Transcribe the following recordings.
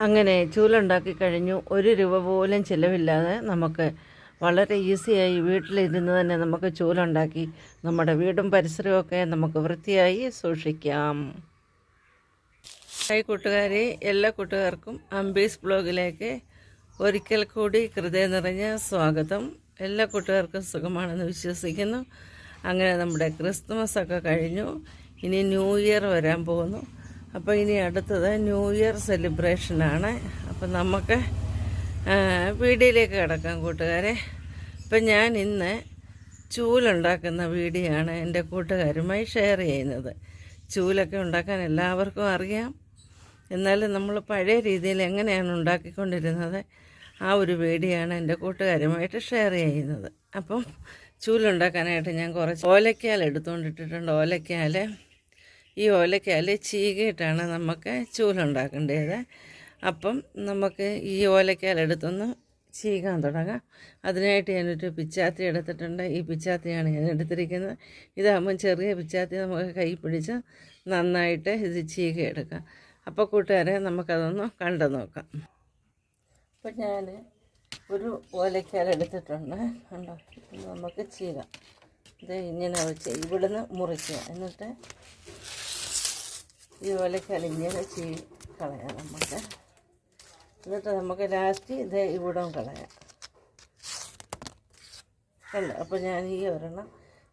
അങ്ങനെ ചൂലുണ്ടാക്കി കഴിഞ്ഞു. ഒരു രൂപ പോലും ചിലവില്ലാതെ നമുക്ക് വളരെ ഈസിയായി വീട്ടിലിരുന്ന് തന്നെ നമുക്ക് ചൂലുണ്ടാക്കി നമ്മുടെ വീടും പരിസരമൊക്കെ നമുക്ക് വൃത്തിയായി സൂക്ഷിക്കാം. ഹായ് കൂട്ടുകാരെ എല്ലാ കൂട്ടുകാർക്കും അംബീസ് ബ്ലോഗിലേക്ക് ഒരിക്കൽ കൂടി ഹൃദയം നിറഞ്ഞ സ്വാഗതം. എല്ലാ കൂട്ടുകാർക്കും സുഖമാണെന്ന് വിശ്വസിക്കുന്നു. അങ്ങനെ നമ്മുടെ ക്രിസ്മസ് ഒക്കെ കഴിഞ്ഞു. ഇനി ന്യൂ ഇയർ വരാൻ പോകുന്നു. അപ്പോൾ ഇനി അടുത്തത് ന്യൂ ഇയർ സെലിബ്രേഷനാണ് അപ്പം നമുക്ക് വീഡിയോയിലേക്ക് കിടക്കാം കൂട്ടുകാരെ. അപ്പം ഞാൻ ഇന്ന് ചൂലുണ്ടാക്കുന്ന വീഡിയോ ആണ് എന്റെ കൂട്ടുകാരുമായി ഷെയർ ചെയ്യുന്നത്. ചൂലൊക്കെ ഉണ്ടാക്കാൻ എല്ലാവർക്കും അറിയാം. എന്നാലും നമ്മൾ പഴയ രീതിയിൽ എങ്ങനെയാണ് ഉണ്ടാക്കിക്കൊണ്ടിരുന്നത് ആ ഒരു വീഡിയോ ആണ് എന്റെ കൂട്ടുകാരുമായിട്ട് ഷെയർ ചെയ്യുന്നത്. അപ്പം ചൂലുണ്ടാക്കാനായിട്ട് ഞാൻ കുറച്ച് ഓലക്കാൽ എടുത്തുകൊണ്ടിട്ടിട്ടുണ്ട്. ഓലക്കാൽ ഈ ഓലക്കാൽ ചീകിയിട്ടാണ് നമുക്ക് ചൂലുണ്ടാക്കേണ്ടത്. അപ്പം നമുക്ക് ഈ ഓലക്കാൽ എടുത്തൊന്ന് ചീകാൻ തുടങ്ങാം. അതിനായിട്ട് ഞാനൊരു പിച്ചാത്തി എടുത്തിട്ടുണ്ട്. ഈ പിച്ചാത്തിയാണ് ഞാൻ എടുത്തിരിക്കുന്നത്. ഇതാകുമ്പം ചെറിയ പിച്ചാത്തി നമുക്ക് കൈ പിടിച്ച് നന്നായിട്ട് ഇത് ചീകിയെടുക്കാം. അപ്പോൾ കൂട്ടുകാരെ നമുക്കതൊന്ന് കണ്ടു നോക്കാം. അപ്പം ഞാൻ ഒരു ഓലക്കാൽ എടുത്തിട്ടുണ്ട്. കണ്ടോ? നമുക്ക് ചീകാം. ഇത് ഇങ്ങനെ വെച്ച് ഇവിടുന്ന് മുറിക്കുക. എന്നിട്ട് ഓലക്കാൽ ഇങ്ങനെ ചീ കളയാം നമുക്ക്. എന്നിട്ട് നമുക്ക് ലാസ്റ്റ് ഇത് ഇവിടം കളയാം. കണ്ട്? അപ്പോൾ ഞാൻ ഈ ഒരെണ്ണം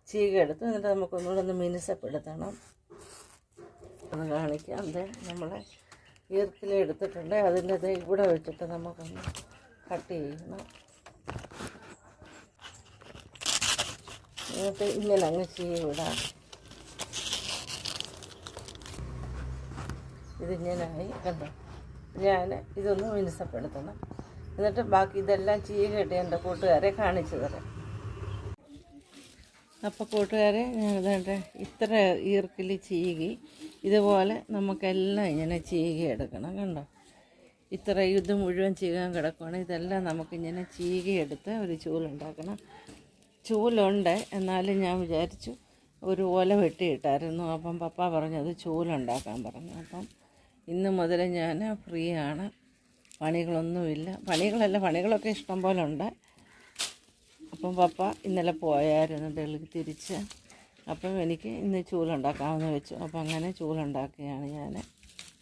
ചീക എടുത്ത്. എന്നിട്ട് നമുക്കൊന്നുകൂടെ ഒന്ന് മിനുസപ്പെടുത്തണം അത് കാണിക്കാം. അത് നമ്മളെ ഈർക്കില എടുത്തിട്ടുണ്ട്. അതിന്റെ ഇത് ഇവിടെ വെച്ചിട്ട് നമുക്കൊന്ന് കട്ട് ചെയ്യണം. എന്നിട്ട് ഇങ്ങനെ അങ്ങ് ചീ വിടാം ഇതിങ്ങനായി കണ്ടോ? ഞാൻ ഇതൊന്ന് മിനുസപ്പെടുത്തണം. എന്നിട്ട് ബാക്കി ഇതെല്ലാം ചീകിട്ട് എന്റെ കൂട്ടുകാരെ കാണിച്ചു തരാം. അപ്പോൾ കൂട്ടുകാരെ ഇതാണ്ട് ഇത്ര ഈർക്കിൽ ചീകി. ഇതുപോലെ നമുക്കെല്ലാം ഇങ്ങനെ ചീകി എടുക്കണം കണ്ടോ? ഇത്ര ഇത് മുഴുവൻ ചീകാൻ കിടക്കുകയാണ് ഇതെല്ലാം നമുക്കിങ്ങനെ ചീകി എടുത്ത് ഒരു ചൂലുണ്ടാക്കണം. ചൂലുണ്ട്. എന്നാലും ഞാൻ വിചാരിച്ചു ഒരു ഓല വെട്ടിയിട്ടായിരുന്നു. അപ്പം പപ്പ പറഞ്ഞത് ചൂലുണ്ടാക്കാൻ പറഞ്ഞു. അപ്പം ഇന്ന് മുതൽ ഞാൻ ഫ്രീ ആണ് പണികളൊന്നുമില്ല. പണികളല്ല പണികളൊക്കെ ഇഷ്ടം പോലെ ഉണ്ട് അപ്പം പപ്പ ഇന്നലെ പോയായിരുന്നു ഡൽഹി തിരിച്ച്. അപ്പം എനിക്ക് ഇന്ന് ചൂലുണ്ടാക്കാമെന്ന് വെച്ചു. അപ്പം അങ്ങനെ ചൂലുണ്ടാക്കുകയാണ് ഞാൻ.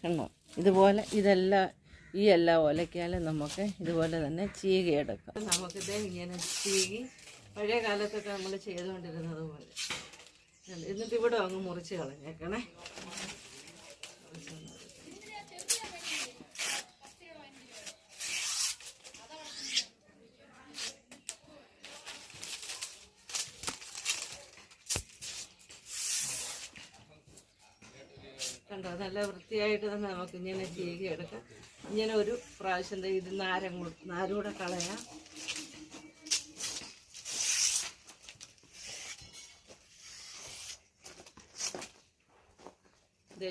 കണ്ടോ? ഇതുപോലെ ഇതെല്ലാം ഈ എല്ലാ ഓലയ്ക്കാലും നമുക്ക് ഇതുപോലെ തന്നെ ചീകിയെടുക്കാം. നമുക്കിത് ഇങ്ങനെ ചീകി പഴയ കാലത്തൊക്കെ നമ്മൾ ചെയ്തുകൊണ്ടിരുന്നത് പോലെ? എന്നിട്ട് ഇവിടെ അങ്ങ് മുറിച്ച് കളഞ്ഞേക്കണേ. കണ്ടോ? നല്ല വൃത്തിയായിട്ട് തന്നെ നമുക്ക് ഇങ്ങനെ ചീകി എടുക്കാം. ഇങ്ങനെ ഒരു പ്രാവശ്യം ഇത് നാരം നാരൂടെ കളയാം.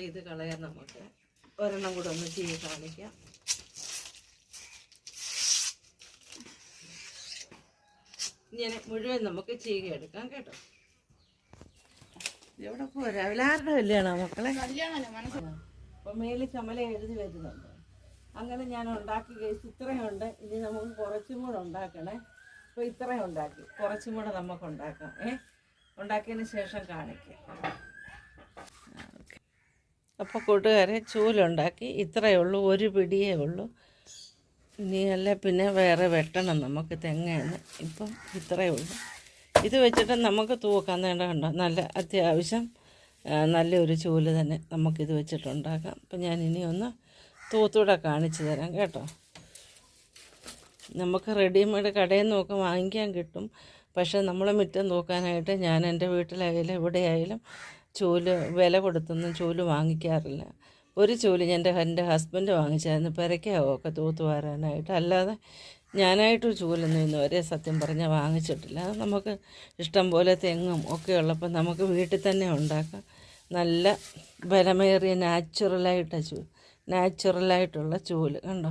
ഇത് കളയാം നമുക്ക്. ഒരെണ്ണം കൂടെ ഒന്ന് ചീകി കാണിക്കാം. ഇങ്ങനെ മുഴുവൻ നമുക്ക് ചീകി കേട്ടോ. എവിടെ പോരാ? രാവിലെ ആരുടെ കല്യാണോ മക്കളെ? അപ്പൊ മേലിൽ എഴുതി വരുന്നുണ്ട് അങ്ങനെ ഞാൻ ഉണ്ടാക്കി കേസ് ഇത്രയുണ്ട്. ഇനി നമുക്ക് കുറച്ചും കൂടെ ഉണ്ടാക്കണേ. അപ്പോൾ ഇത്രയും ഉണ്ടാക്കി. കുറച്ചും കൂടെ നമുക്ക് ഉണ്ടാക്കാം. ഏ? ഉണ്ടാക്കിയതിന് ശേഷം കാണിക്കാം. അപ്പോൾ കൂട്ടുകാരെ ചൂലുണ്ടാക്കി. ഇത്രയേ ഉള്ളൂ. ഒരു പിടിയേ ഉള്ളൂ. ഇനി അല്ല പിന്നെ വേറെ വെട്ടണം നമുക്ക് തെങ്ങേന്ന്. ഇപ്പം ഇത്രയേ ഉള്ളൂ. ഇത് വെച്ചിട്ട് നമുക്ക് തൂക്കാൻ നേണ്ട കണ്ടോ? നല്ല അത്യാവശ്യം നല്ലൊരു ചൂൽ തന്നെ നമുക്കിത് വെച്ചിട്ടുണ്ടാക്കാം. അപ്പം ഞാൻ ഇനി ഒന്ന് തൂത്തൂടെ കാണിച്ചു തരാം കേട്ടോ. നമുക്ക് റെഡിമെയ്ഡ് കടയിൽ നിന്നൊക്കെ വാങ്ങിക്കാൻ കിട്ടും. പക്ഷെ നമ്മൾ മുറ്റം തൂക്കാനായിട്ട് ഞാൻ എന്റെ വീട്ടിലായാലും എവിടെയായാലും ചൂൽ വില കൊടുത്തൊന്നും ചൂൽ വാങ്ങിക്കാറില്ല. ഒരു ചൂൽ എന്റെ എന്റെ ഹസ്ബൻഡ് വാങ്ങിച്ചായിരുന്നു. പെരയ്ക്കാവൊക്കെ തൂത്ത് വാരാനായിട്ട്. അല്ലാതെ ഞാനായിട്ട് ചൂലൊന്നും ഇന്ന് സത്യം പറഞ്ഞാൽ വാങ്ങിച്ചിട്ടില്ല. നമുക്ക് ഇഷ്ടം പോലെ തെങ്ങും ഒക്കെ ഉള്ളപ്പോൾ നമുക്ക് വീട്ടിൽ തന്നെ ഉണ്ടാക്കാം. നല്ല ബലമേറിയ നാച്ചുറലായിട്ട് ചൂ നാച്ചുറലായിട്ടുള്ള ചൂൽ കണ്ടോ?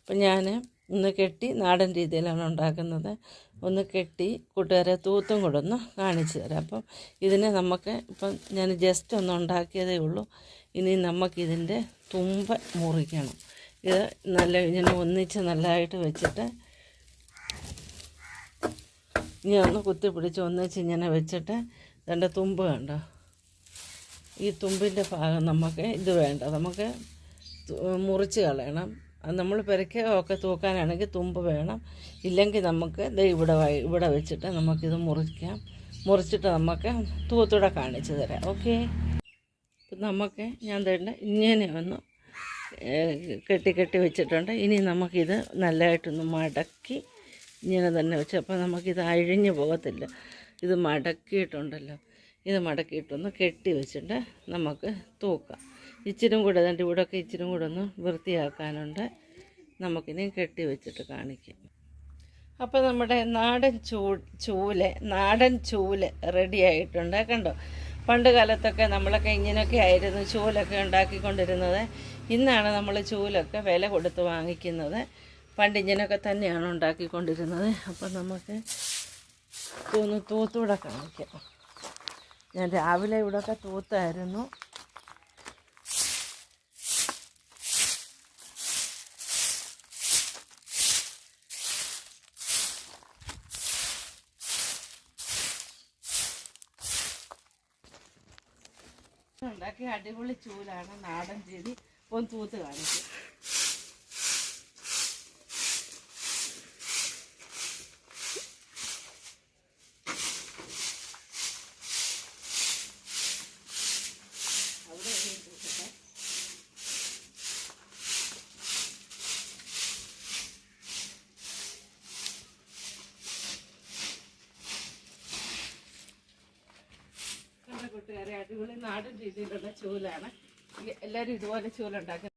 അപ്പം ഞാൻ ഒന്ന് കെട്ടി നാടൻ രീതിയിലാണ് ഉണ്ടാക്കുന്നത്. ഒന്ന് കെട്ടി കൂട്ടുകാരെ തൂത്തും കൂടെ ഒന്ന് കാണിച്ചു തരാം. അപ്പം ഇതിനെ നമുക്ക് ഇപ്പം ഞാൻ ജസ്റ്റ് ഒന്ന് ഉണ്ടാക്കിയതേ ഉള്ളൂ. ഇനി നമുക്കിതിന്റെ തുമ്പ മുറിക്കണം. ഇത് നല്ല ഇങ്ങനെ ഒന്നിച്ച് നല്ലതായിട്ട് വെച്ചിട്ട് ഇനി ഒന്ന് കുത്തി പിടിച്ച് ഒന്നിച്ച് ഇങ്ങനെ വെച്ചിട്ട് ഇതിന്റെ തുമ്പ് കണ്ടോ? ഈ തുമ്പിന്റെ ഭാഗം നമുക്ക് ഇത് വേണ്ട. നമുക്ക് മുറിച്ച് കളയണം. അത് നമ്മൾ പെരക്കെ ഒക്കെ തൂക്കാനാണെങ്കിൽ തുമ്പ് വേണം. ഇല്ലെങ്കിൽ നമുക്ക് ഇത് ഇവിടെ ഇവിടെ വെച്ചിട്ട് നമുക്കിത് മുറിക്കാം. മുറിച്ചിട്ട് നമുക്ക് തൂത്തൂടെ കാണിച്ചു തരാം. ഓക്കെ? നമുക്ക് ഞാൻ തരേണ്ട ഇങ്ങനെ ഒന്ന് കെട്ടി കെട്ടി വെച്ചിട്ടുണ്ട്. ഇനി നമുക്കിത് നല്ലതായിട്ടൊന്ന് മടക്കി ഇങ്ങനെ തന്നെ വെച്ച് അപ്പോൾ നമുക്കിത് അഴിഞ്ഞു പോകത്തില്ല. ഇത് മടക്കിയിട്ടുണ്ടല്ലോ. ഇത് മടക്കിയിട്ടൊന്ന് കെട്ടി വെച്ചിട്ട് നമുക്ക് തൂക്കാം. ഇച്ചിരും കൂടെ അതിന്റെ ഇവിടെയൊക്കെ ഇച്ചിരും കൂടെ ഒന്ന് വൃത്തിയാക്കാനുണ്ട്. നമുക്കിനി കെട്ടി വെച്ചിട്ട് കാണിക്കാം. അപ്പോൾ നമ്മുടെ നാടൻ ചൂ ചൂൽ നാടൻ ചൂൽ റെഡി ആയിട്ടുണ്ട്. കണ്ടോ? പണ്ട് കാലത്തൊക്കെ നമ്മളൊക്കെ ഇങ്ങനെയൊക്കെ ആയിരുന്നു ചൂലൊക്കെ ഉണ്ടാക്കിക്കൊണ്ടിരുന്നത്. ഇന്നാണ് നമ്മൾ ചൂലൊക്കെ വില കൊടുത്ത് വാങ്ങിക്കുന്നത്. പണ്ട് ഇങ്ങനെയൊക്കെ തന്നെയാണ് ഉണ്ടാക്കിക്കൊണ്ടിരുന്നത്. അപ്പം നമുക്ക് തൂന്ന് തൂത്തൂടെ കാണിക്കാം ഞാൻ രാവിലെ ഇവിടെയൊക്കെ തൂത്തായിരുന്നു. ഉണ്ടാക്കിയ അടിപൊളി ചൂലാണ്. നാടൻ രീതി ഒന്ന് തൂത്ത് കാണിക്കും. കൂട്ടുകാരെ അടിപൊളി നാടൻ രീതിയിലുള്ള ചൂലാണ്. എല്ലാവരും ഇതുപോലെ ചൂലുണ്ടാക്കി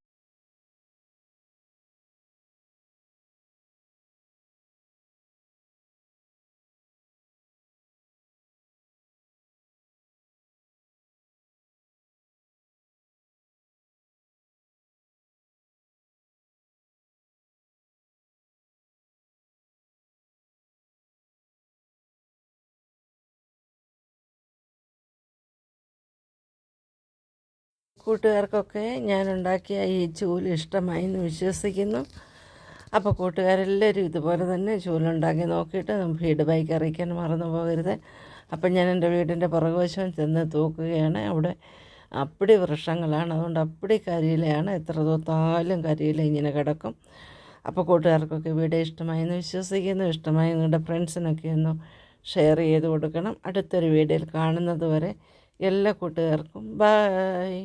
കൂട്ടുകാർക്കൊക്കെ ഞാൻ ഉണ്ടാക്കിയ ഈ ചൂൽ ഇഷ്ടമായി എന്ന് വിശ്വസിക്കുന്നു. അപ്പോൾ കൂട്ടുകാരെല്ലാവരും ഇതുപോലെ തന്നെ ചൂലുണ്ടാക്കി നോക്കിയിട്ട് ഫീഡ്ബാക്ക് അറിയിക്കാൻ മറന്നു പോകരുത്. അപ്പം ഞാൻ എന്റെ വീടിന്റെ പുറകുവശം ചെന്ന് തൂക്കുകയാണ്. അവിടെ അപ്പടി വൃക്ഷങ്ങളാണ്. അതുകൊണ്ട് അപ്പടി കരിയിലയാണ് എത്ര തൂത്താലും കരിയില ഇങ്ങനെ കിടക്കും. അപ്പോൾ കൂട്ടുകാർക്കൊക്കെ വീഡിയോ ഇഷ്ടമായി എന്ന് വിശ്വസിക്കുന്നു. ഇഷ്ടമായി നിങ്ങളുടെ ഫ്രണ്ട്സിനൊക്കെ ഒന്ന് ഷെയർ ചെയ്ത് കൊടുക്കണം. അടുത്തൊരു വീഡിയോയിൽ കാണുന്നത് വരെ എല്ലാ കൂട്ടുകാർക്കും ബായ്.